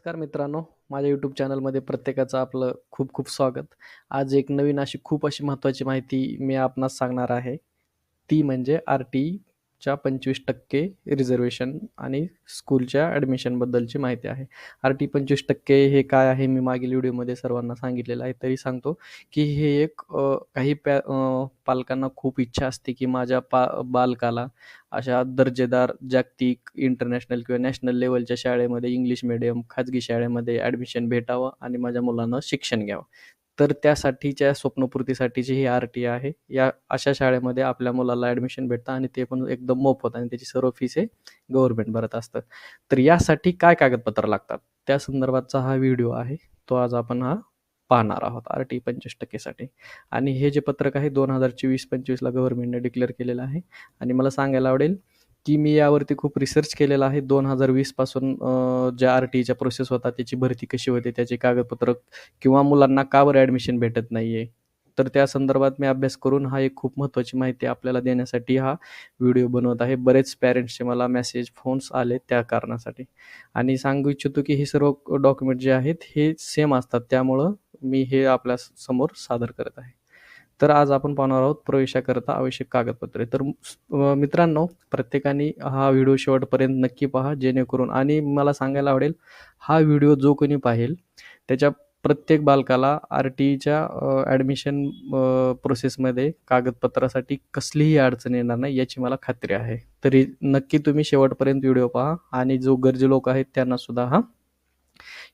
नमस्कार मित्रांनो. माझ्या यूट्यूब चॅनलमध्ये प्रत्येकाचं आपलं खूप खूप स्वागत. आज एक नवीन अशी खूप अशी महत्त्वाची माहिती मी आपणास सांगणार आहे. ती म्हणजे आर टी च्या पंचवीस टक्के रिझर्वेशन आणि स्कूलच्या ॲडमिशनबद्दलची माहिती आहे. आर टी पंचवीस टक्के हे काय आहे? मी मागील व्हिडिओमध्ये सर्वांना सांगितलेलं आहे. तरी सांगतो की हे एक काही पॅ पालकांना खूप इच्छा असते की माझ्या पा बालकाला अशा दर्जेदार जागतिक इंटरनॅशनल किंवा नॅशनल लेवलच्या शाळेमध्ये इंग्लिश मिडियम खाजगी शाळेमध्ये ॲडमिशन भेटावं आणि माझ्या मुलांना शिक्षण घ्यावं. तर त्यासाठीच्या स्वप्नपूर्तीसाठीची ही आर टी आहे. या अशा शाळेमध्ये आपल्या मुलाला ॲडमिशन भेटतं आणि ते पण एकदम मोफत आणि त्याची सर्व फीस हे गव्हर्नमेंट भरत असतं. तर यासाठी काय कागदपत्र लागतात? त्या संदर्भातचा हा व्हिडिओ आहे. तो आज आपण हा पाहणार आहोत आर टी पंचवीस टक्केसाठी. आणि हे जे पत्रक आहे दोन हजार चोवीस पंचवीसला गव्हर्नमेंटने डिक्लेअर केलेलं आहे. आणि मला सांगायला आवडेल की मी यावरती खूप रिसर्च केलेला आहे. दोन हजार वीसपासून ज्या आर टीच्या प्रोसेस होता त्याची भरती कशी होते त्याचे कागदपत्र किंवा मुलांना का बरं ॲडमिशन भेटत नाही आहे तर त्या संदर्भात मी अभ्यास करून हा एक खूप महत्त्वाची माहिती आपल्याला देण्यासाठी हा व्हिडिओ बनवत आहे. बरेच पॅरेंट्सचे मला मेसेज फोन्स आले त्या कारणासाठी. आणि सांगू इच्छितो की हे सर्व डॉक्युमेंट जे आहेत हे सेम असतात. त्यामुळं मी हे आपल्यासमोर सादर करत आहे. तर आज आपण पाहणार आहोत प्रवेशाकरता आवश्यक कागदपत्रे. तर मित्रांनो प्रत्येकाने हा व्हिडिओ शेवटपर्यंत नक्की पहा जेणेकरून आणि मला सांगायला आवडेल हा व्हिडिओ जो कोणी पाहेल त्याच्या प्रत्येक बालकाला आर टीच्या ॲडमिशन प्रोसेसमध्ये कागदपत्रासाठी कसलीही अडचण येणार नाही याची मला खात्री आहे. तरी नक्की तुम्ही शेवटपर्यंत व्हिडिओ पहा आणि जो गरजू लोक आहेत त्यांना सुद्धा हा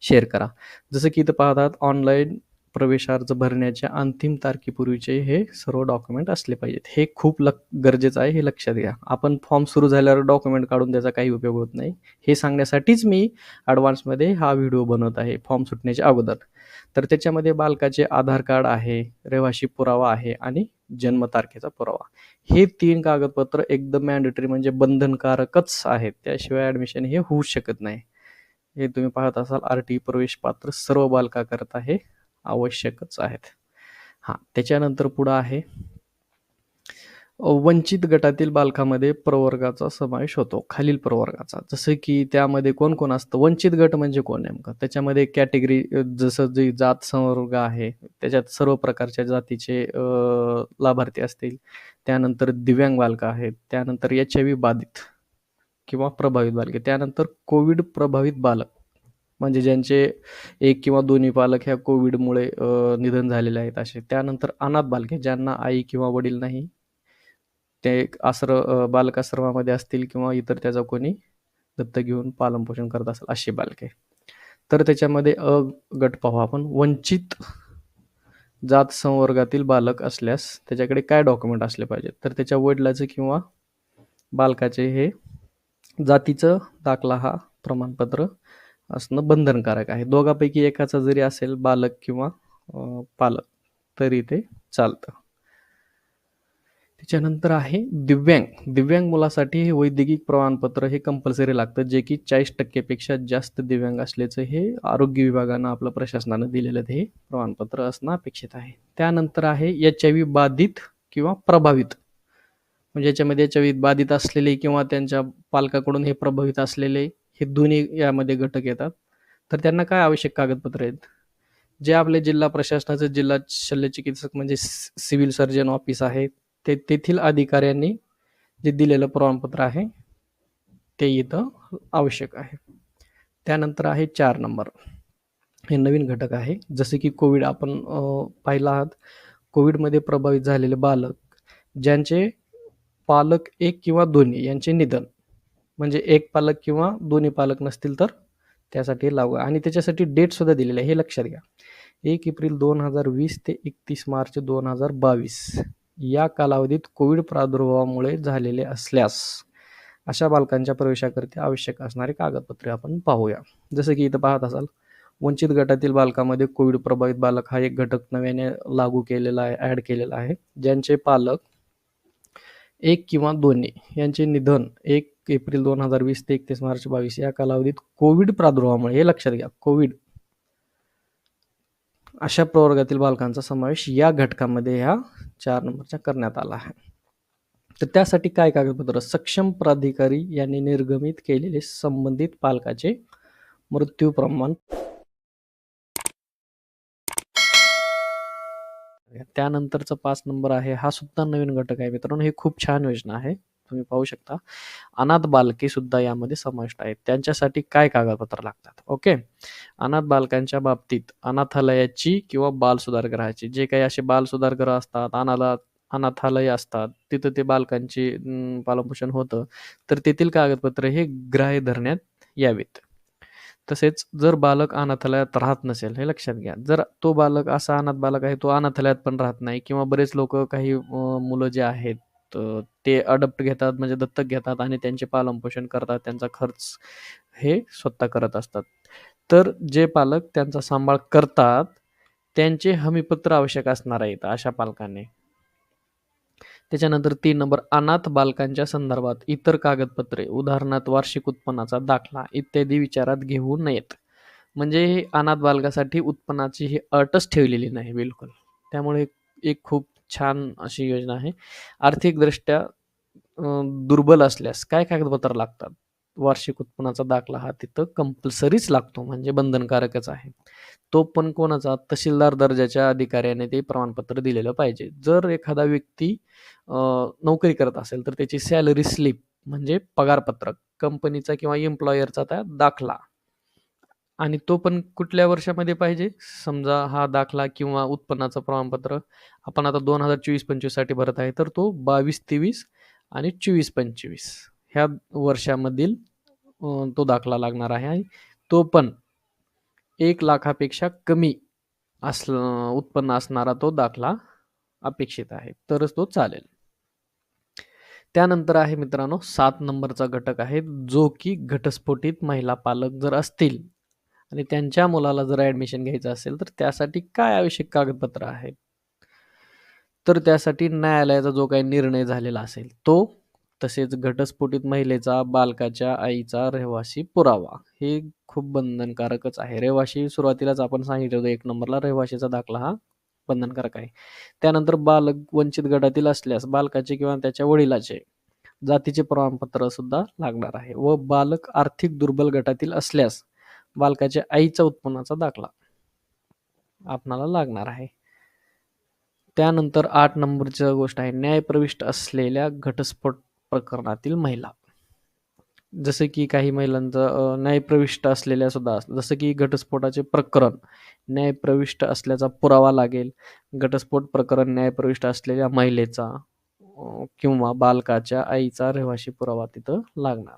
शेअर करा. जसं की इथं पाहतात ऑनलाईन प्रवेश अर्ज भरण्याच्या अंतिम तारखेपूर्वीचे हे सर्व डॉक्युमेंट असले पाहिजेत. हे खूप लक गरजेचं आहे हे लक्षात घ्या. आपण फॉर्म सुरू झाल्यावर डॉक्युमेंट काढून त्याचा काही उपयोग होत नाही. हे सांगण्यासाठीच मी ॲडव्हान्समध्ये हा व्हिडिओ बनवत आहे फॉर्म सुटण्याच्या अगोदर. तर त्याच्यामध्ये बालकाचे आधार कार्ड आहे रहिवाशी पुरावा आहे आणि जन्मतारखेचा पुरावा. हे तीन कागदपत्र एकदम मॅन्डेटरी म्हणजे बंधनकारकच आहेत. त्याशिवाय ॲडमिशन हे होऊ शकत नाही. हे तुम्ही पाहत असाल आर टी प्रवेश पात्र सर्व बालकाकरता हे आवश्यकच आहेत. हां त्याच्यानंतर पुढं आहे. वंचित गटातील बालकामध्ये प्रवर्गाचा समावेश होतो खालील प्रवर्गाचा. जसं की त्यामध्ये कोण कोण असतं? वंचित गट म्हणजे कोण नेमकं? त्याच्यामध्ये कॅटेगरी जसं जी जात संवर्ग आहे त्याच्यात सर्व प्रकारच्या जातीचे लाभार्थी असतील. त्यानंतर दिव्यांग बालकं आहेत त्यानंतर एच आय व्ही बाधित किंवा प्रभावित बालके त्यानंतर कोविड प्रभावित बालक. म्हणजे ज्यांचे एक किंवा दोन्ही पालक ह्या कोविडमुळे निधन झालेले आहेत असे. त्यानंतर अनाथ बालके ज्यांना आई किंवा वडील नाही ते एक आश्र बालकाश्रमामध्ये असतील किंवा इतर त्याचा कोणी दत्तक घेऊन पालनपोषण करत असेल अशी बालके. तर त्याच्यामध्ये अ गट पाहू आपण. वंचित जात संवर्गातील बालक असल्यास त्याच्याकडे काय डॉक्युमेंट असले पाहिजेत? तर त्याच्या वडिलाचं किंवा बालकाचे हे जातीचं दाखला हा प्रमाणपत्र असणं बंधनकारक आहे. दोघापैकी एकाचा जरी असेल बालक किंवा पालक तरी ते चालतं. त्याच्यानंतर आहे दिव्यांग. दिव्यांग मुलासाठी हे वैद्यकीय प्रमाणपत्र हे कंपल्सरी लागतं जे की चाळीस टक्केपेक्षा जास्त दिव्यांग असल्याचं हे आरोग्य विभागानं आपलं प्रशासनानं दिलेलं हे प्रमाणपत्र असणं अपेक्षित आहे. त्यानंतर आहे एच आय व्ही बाधित किंवा प्रभावित. म्हणजे याच्यामध्ये एच आय व्ही बाधित असलेले किंवा त्यांच्या पालकाकडून हे प्रभावित असलेले हे दोन्ही यामध्ये घटक येतात. तर त्यांना काय आवश्यक कागदपत्र आहेत? जे आपले जिल्हा प्रशासनाचं जिल्हा शल्यचिकित्सक म्हणजे सिव्हिल सर्जन ऑफिस आहे. ते तेथील अधिकाऱ्यांनी जे दिलेलं प्रमाणपत्र आहे ते इथं आवश्यक आहे. त्यानंतर आहे चार नंबर. हे नवीन घटक आहे. जसे की कोविड आपण पाहिला पाहिलं आहात. कोविडमध्ये प्रभावित झालेले बालक ज्यांचे पालक एक किंवा दोन्ही यांचे निधन. म्हणजे एक पालक किंवा दोन्ही पालक नसतील तर त्यासाठी लागू आणि त्याच्यासाठी डेट सुद्धा दिलेली आहे. हे लक्षात घ्या. एक एप्रिल दोन हजार वीस ते एकतीस मार्च दोन हजार बावीस या कालावधीत कोविड प्रादुर्भावामुळे झालेले असल्यास अशा बालकांच्या प्रवेशाकरिता आवश्यक असणारे कागदपत्रे आपण पाहूया. जसं की इथं पाहत असाल वंचित गटातील बालकामध्ये कोविड प्रभावित बालक हा एक घटक नव्याने लागू केलेला आहे ॲड केलेला आहे. ज्यांचे पालक एक किंवा दोन्ही यांचे निधन एक एप्रिल दोन हजार वीस ते एकतीस मार्च बावीस या कालावधीत कोविड प्रादुर्भावामुळे हे लक्षात घ्या कोविड. अशा प्रवर्गातील बालकांचा समावेश या घटकामध्ये ह्या चार नंबरच्या करण्यात आला आहे. तर त्यासाठी काय कागदपत्र? सक्षम प्राधिकारी यांनी निर्गमित केलेले संबंधित पालकाचे मृत्यू प्रमाण. त्यानंतरचा पाच नंबर आहे हा सुद्धा नवीन घटक आहे मित्रांनो ही खूप छान योजना आहे. तुम्ही पाहू शकता. अनाथ बालके सुद्धा यामध्ये समाविष्ट आहेत. त्यांच्यासाठी काय कागदपत्र लागतात? ओके? अनाथ बालकांच्या बाबतीत अनाथालयाची किंवा बाल सुधारगृहाची जे काही असे बाल सुधारगृह असतात अनाला अनाथालय असतात तिथं ते बालकांची पालनपोषण होतं तर तेथील कागदपत्र हे ग्राह्य धरण्यात यावेत. तसेच जर बालक अनाथालयात राहत नसेल हे लक्षात घ्या. जर तो बालक असा अनाथ बालक आहे तो अनाथालयात पण राहत नाही किंवा बरेच लोक काही मुलं जे आहेत ते अडप्ट घेतात म्हणजे दत्तक घेतात आणि त्यांचे पालनपोषण करतात त्यांचा खर्च हे स्वतः करत असतात. तर जे पालक त्यांचा सांभाळ करतात त्यांचे हमीपत्र आवश्यक असणार आहेत अशा पालकांनी. त्याच्यानंतर तीन नंबर अनाथ बालकांच्या संदर्भात इतर कागदपत्रे उदाहरणार्थ वार्षिक उत्पन्नाचा दाखला इत्यादी विचारात घेऊ नयेत. म्हणजे हे अनाथ बालकासाठी उत्पन्नाची ही अटच ठेवलेली नाही बिलकुल. त्यामुळे एक खूप छान अशी योजना आहे. आर्थिकदृष्ट्या दुर्बल असल्यास काय कागदपत्र लागतात? वार्षिक उत्पन्नाचा दाखला हा तिथं कंपल्सरीच लागतो म्हणजे बंधनकारकच आहे. तो पण कोणाचा? तहसीलदार दर्जाच्या अधिकाऱ्याने ते प्रमाणपत्र दिलेलं पाहिजे. जर एखादा व्यक्ती नोकरी करत असेल तर त्याची सॅलरी स्लिप म्हणजे पगारपत्रक कंपनीचा किंवा एम्प्लॉयरचा त्या दाखला. आणि तो पण कुठल्या वर्षामध्ये पाहिजे? समजा हा दाखला किंवा उत्पन्नाचं प्रमाणपत्र आपण आता दोन हजार चोवीस पंचवीससाठी भरत आहे तर तो बावीस तेवीस आणि चोवीस पंचवीस ह्या वर्षामधील तो दाखला लागणार आहे आणि तो पण एक लाखापेक्षा कमी अस उत्पन्न असणारा तो दाखला अपेक्षित आहे तरच तो चालेल. त्यानंतर आहे मित्रांनो सात नंबरचा घटक आहे जो की घटस्फोटित महिला पालक जर असतील आणि त्यांच्या मुलाला जर ॲडमिशन घ्यायचं असेल तर त्यासाठी काय आवश्यक कागदपत्र आहेत? तर त्यासाठी न्यायालयाचा जो काही निर्णय झालेला असेल तो तसेच घटस्फोटित महिलेचा बालकाच्या आईचा रहिवासी पुरावा. हे खूप बंधनकारकच आहे. रहिवाशी सुरुवातीलाच आपण सांगितलं होतं एक नंबरला रहिवाशीचा दाखला हा बंधनकारक आहे. त्यानंतर बालक वंचित गटातील असल्यास बालकाचे किंवा त्याच्या वडिलाचे जातीचे प्रमाणपत्र सुद्धा लागणार आहे. व बालक आर्थिक दुर्बल गटातील असल्यास बालकाच्या आईचा उत्पन्नाचा दाखला आपणाला लागणार आहे. त्यानंतर आठ नंबरची गोष्ट आहे न्यायप्रविष्ट असलेल्या घटस्फोट प्रकरणातील महिला. जसे की काही महिलांचं न्यायप्रविष्ट असलेल्या सुद्धा जसं की घटस्फोटाचे प्रकरण न्यायप्रविष्ट असल्याचा पुरावा लागेल. घटस्फोट प्रकरण न्यायप्रविष्ट असलेल्या महिलेचा किंवा बालकाच्या आईचा रहिवाशी पुरावा तिथं लागणार.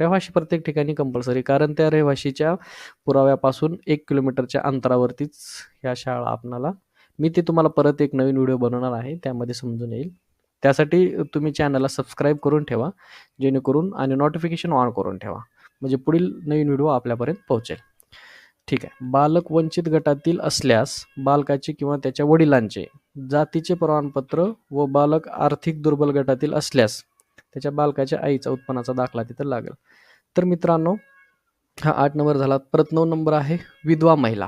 रहिवाशी प्रत्येक ठिकाणी कंपल्सरी कारण त्या रहिवाशीच्या पुराव्यापासून एक किलोमीटरच्या अंतरावरतीच ह्या शाळा आपणाला मी ते तुम्हाला परत एक नवीन व्हिडिओ बनवणार आहे त्यामध्ये समजून येईल. त्यासाठी तुम्ही चॅनलला सबस्क्राईब करून ठेवा जेणेकरून आणि नोटिफिकेशन ऑन करून ठेवा. म्हणजे पुढील नवीन व्हिडिओ आपल्यापर्यंत पोहोचेल. ठीक आहे. बालक वंचित गटातील असल्यास बालकाचे किंवा त्याच्या वडिलांचे जातीचे प्रमाणपत्र व बालक आर्थिक दुर्बल गटातील असल्यास त्याच्या बालकाच्या आईचा उत्पन्नाचा दाखला तिथं लागेल. तर मित्रांनो हा आठ नंबर झाला. परत नऊ नंबर आहे विधवा महिला.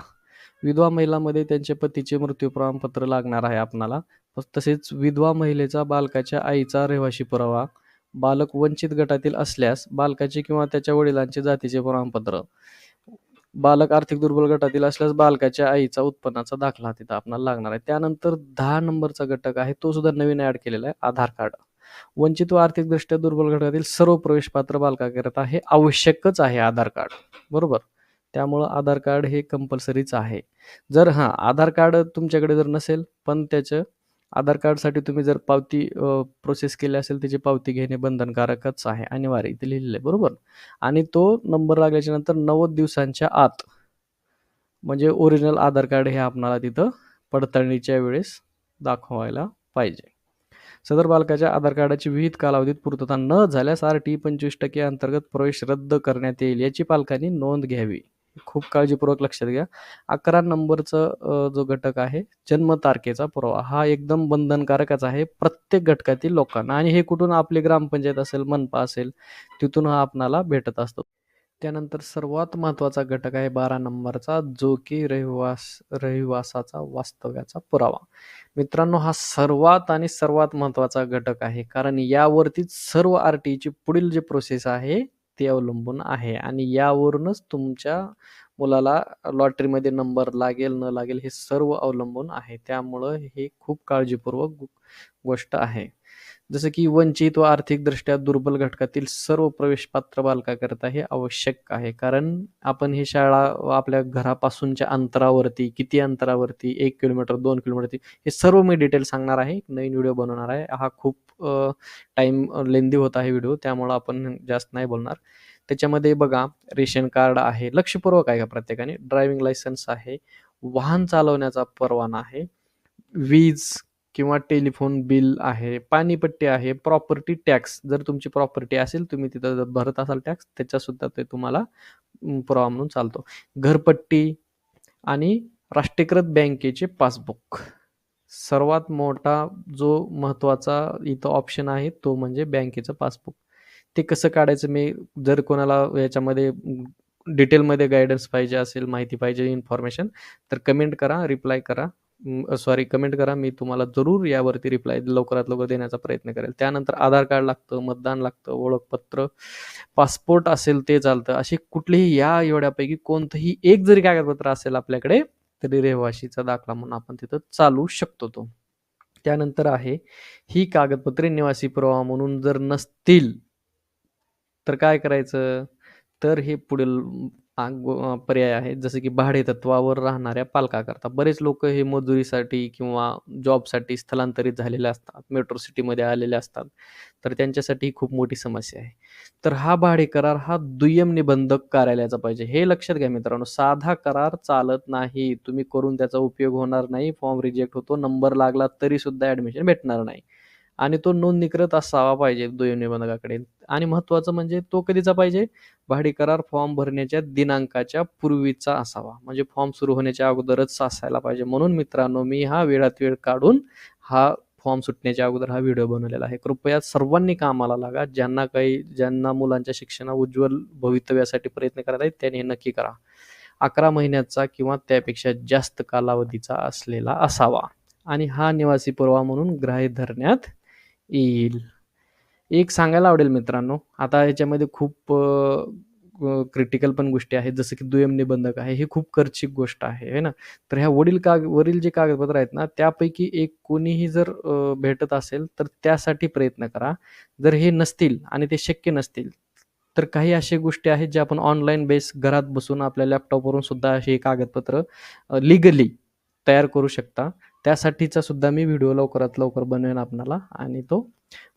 विधवा महिलामध्ये त्यांच्या पतीचे मृत्यू प्रमाणपत्र लागणार आहे आपणाला. तसेच विधवा महिलेचा बालकाच्या आईचा रहिवाशी पुरावा बालक वंचित गटातील असल्यास बालकाचे किंवा त्याच्या वडिलांचे जातीचे प्रमाणपत्र बालक आर्थिक दुर्बल गटातील असल्यास बालकाच्या आईचा उत्पन्नाचा दाखला तिथं आपल्याला लागणार आहे. त्यानंतर दहा नंबरचा घटक आहे तो सुद्धा नवीन ऍड केलेला आहे आधार कार्ड. वंचित व आर्थिकदृष्ट्या दुर्बल घटकातील सर्व प्रवेश पात्र बालकाकरिता हे आवश्यकच आहे आधार कार्ड. बरोबर? त्यामुळं आधार कार्ड हे कंपल्सरीच आहे. जर हां आधार कार्ड तुमच्याकडे जर नसेल पण त्याचं आधार कार्डसाठी तुम्ही जर पावती प्रोसेस केली असेल त्याची पावती घेणे बंधनकारकच आहे अनिवार्य इथे लिहिलेलं आहे. बरोबर? आणि तो नंबर लागल्याच्या नंतर नव्वद दिवसांच्या आत म्हणजे ओरिजिनल आधार कार्ड हे आपणाला तिथं पडताळणीच्या वेळेस दाखवायला पाहिजे. सदर बालकाच्या आधार कार्डाची विविध कालावधीत पूर्तता न झाल्यास आर टी पंचवीस टक्के अंतर्गत प्रवेश रद्द करण्यात येईल याची पालकांनी नोंद घ्यावी. खूप काळजीपूर्वक लक्षात घ्या. अकरा नंबरचा जो घटक आहे जन्म तारखेचा पुरावा हा एकदम बंधनकारकच आहे प्रत्येक घटकातील लोकांना. आणि हे कुठून आपली ग्रामपंचायत असेल मनपा असेल तिथून हा आपणाला भेटत असतो. त्यानंतर सर्वात महत्त्वाचा घटक आहे बारा नंबरचा जो की रहिवास रहिवासाचा वास्तव्याचा पुरावा. मित्रांनो हा सर्वात आणि सर्वात महत्त्वाचा घटक आहे कारण यावरतीच सर्व आर टीची पुढील जे प्रोसेस आहे ते अवलंबून आहे. आणि यावरूनच तुमच्या मुलाला लॉटरीमध्ये नंबर लागेल न लागेल हे सर्व अवलंबून आहे. त्यामुळं हे खूप काळजीपूर्वक गोष्ट आहे. जसं की वंचित व आर्थिकदृष्ट्या दुर्बल घटकातील सर्व प्रवेशपात्र बालकाकरता हे आवश्यक आहे. कारण आपण ही शाळा आपल्या घरापासूनच्या अंतरावरती किती अंतरावरती एक किलोमीटर दोन किलोमीटर हे सर्व मी डिटेल सांगणार आहे. नवीन व्हिडिओ बनवणार आहे. हा खूप टाईम लेंदी होत आहे व्हिडिओ त्यामुळं आपण जास्त नाही बोलणार. त्याच्यामध्ये बघा रेशन कार्ड आहे. लक्षपूर्वक आहे का प्रत्येकाने. ड्रायव्हिंग लायसन्स आहे. वाहन चालवण्याचा परवाना आहे. वीज किंवा टेलिफोन बिल आहे पाणीपट्टी आहे प्रॉपर्टी टॅक्स जर तुमची प्रॉपर्टी असेल तुम्ही तिथं जर भरत असाल टॅक्स त्याच्यासुद्धा ते तुम्हाला पुरावा म्हणून चालतो. घरपट्टी आणि राष्ट्रीयकृत बँकेचे पासबुक. सर्वात मोठा जो महत्त्वाचा इथं ऑप्शन आहे तो म्हणजे बँकेचं पासबुक. ते कसं काढायचं मी जर कोणाला याच्यामध्ये डिटेलमध्ये गायडन्स पाहिजे असेल माहिती पाहिजे इन्फॉर्मेशन तर कमेंट करा रिप्लाय करा. सॉरी कमेंट करा. मी तुम्हाला जरूर यावरती रिप्लाय लवकरात लवकर देण्याचा प्रयत्न करेल. त्यानंतर आधार कार्ड लागतं मतदान लागतं ओळखपत्र पासपोर्ट असेल ते चालतं. असे कुठलेही या एवढ्यापैकी कोणतंही एक जरी कागदपत्र असेल आपल्याकडे तरी रहिवाशीचा दाखला म्हणून आपण तिथं चालू शकतो तो. त्यानंतर आहे ही कागदपत्रे निवासी पुरावा म्हणून जर नसतील तर काय करायचं? तर हे पुढील पर्याय आहेत जसं की भाडेतत्त्वावर राहणाऱ्या पालकाकरता. बरेच लोक हे मजुरीसाठी किंवा जॉबसाठी स्थलांतरित झालेले असतात. मेट्रो सिटीमध्ये आलेले असतात. तर त्यांच्यासाठी खूप मोठी समस्या आहे. तर हा भाडे करार हा दुय्यम निबंधक कार्यालयाचा पाहिजे. हे लक्षात घ्या मित्रांनो. साधा करार चालत नाही. तुम्ही करून त्याचा उपयोग होणार नाही. फॉर्म रिजेक्ट होतो. नंबर लागला तरी सुद्धा ऍडमिशन भेटणार नाही. आणि तो नोंदणीकृत असावा पाहिजे दुय्यम निबंधकाकडे. आणि महत्त्वाचं म्हणजे तो कधीचा पाहिजे? भाडे करार फॉर्म भरण्याच्या दिनांकाच्या पूर्वीचा असावा. म्हणजे फॉर्म सुरू होण्याच्या अगोदरच असायला पाहिजे. म्हणून मित्रांनो मी हा वेळात वेळ काढून हा फॉर्म सुटण्याच्या अगोदर हा व्हिडिओ बनवलेला आहे. कृपया सर्वांनी कामाला लागा. ज्यांना काही ज्यांना मुलांच्या शिक्षणा उज्ज्वल भवितव्यासाठी प्रयत्न करत आहेत त्यांनी नक्की करा. अकरा महिन्याचा किंवा त्यापेक्षा जास्त कालावधीचा असलेला असावा. आणि हा निवासी पुरावा म्हणून ग्राह्य धरण्यात येईल. एक सांगायला आवडेल मित्रांनो आता याच्यामध्ये खूप क्रिटिकल पण गोष्टी आहेत जसं की दुय्यम निबंधक आहे हे खूप खर्चिक गोष्ट आहे है ना? तर ह्या वडील काग वरील जे कागदपत्र आहेत ना त्यापैकी एक कोणीही जर भेटत असेल तर त्यासाठी प्रयत्न करा. जर हे नसतील आणि ते शक्य नसतील तर काही अशा गोष्टी आहेत ज्या आपण ऑनलाईन बेस घरात बसून आपल्या लॅपटॉपवरून सुद्धा हे कागदपत्र लिगली तयार करू शकता. त्यासाठीचा सुद्धा मी व्हिडिओ लवकरात लवकर बनवेन आपणाला आणि तो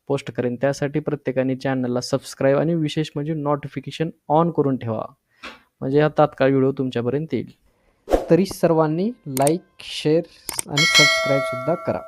पोस्ट करेन. त्यासाठी प्रत्येकाने चॅनलला सबस्क्राईब आणि विशेष म्हणजे नोटिफिकेशन ऑन करून ठेवा. म्हणजे हा तात्काळ व्हिडिओ तुमच्यापर्यंत येईल. तरी सर्वांनी लाईक शेअर आणि सबस्क्राईबसुद्धा करा.